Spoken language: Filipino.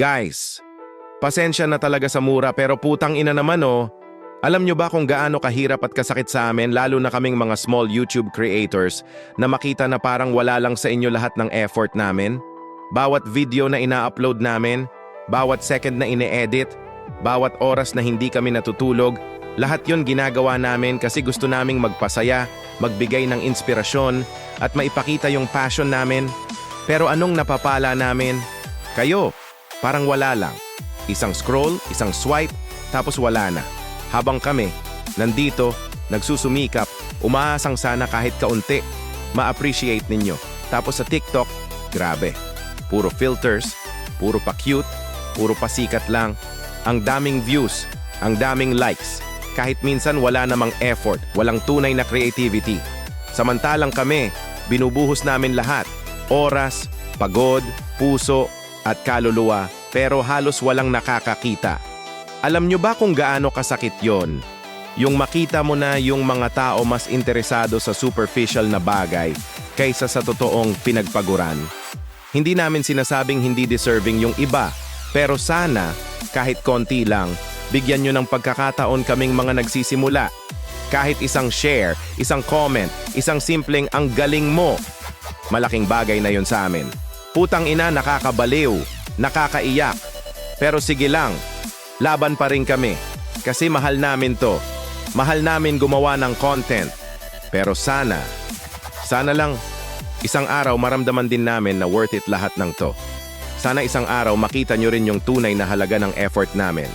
Guys, pasensya na talaga sa mura pero putang ina naman oh. Alam nyo ba kung gaano kahirap at kasakit sa amin lalo na kaming mga small YouTube creators na makita na parang wala lang sa inyo lahat ng effort namin? Bawat video na ina-upload namin, bawat second na ine-edit, bawat oras na hindi kami natutulog, lahat yon ginagawa namin kasi gusto naming magpasaya, magbigay ng inspirasyon, at maipakita yung passion namin. Pero anong napapala namin? Kayo, parang wala lang. Isang scroll, isang swipe, tapos wala na. Habang kami, nandito, nagsusumikap, umaasang sana kahit kaunti, ma-appreciate ninyo. Tapos sa TikTok, grabe. Puro filters, puro pa-cute, puro pasikat lang. Ang daming views, ang daming likes. Kahit minsan wala namang effort, walang tunay na creativity. Samantalang kami, binubuhos namin lahat. Oras, pagod, puso, at kaluluwa, pero halos walang nakakakita. Alam nyo ba kung gaano kasakit yon? Yung makita mo na yung mga tao mas interesado sa superficial na bagay kaysa sa totoong pinagpaguran. Hindi namin sinasabing hindi deserving yung iba, pero sana, kahit konti lang, bigyan nyo ng pagkakataon kaming mga nagsisimula. Kahit isang share, isang comment, isang simpleng ang galing mo. Malaking bagay na yon sa amin. Putang ina nakakabaliw, nakakaiyak. Pero sige lang, laban pa rin kami. Kasi mahal namin to. Mahal namin gumawa ng content. Pero sana, sana lang, isang araw maramdaman din namin na worth it lahat ng to. Sana isang araw makita nyo rin yung tunay na halaga ng effort namin.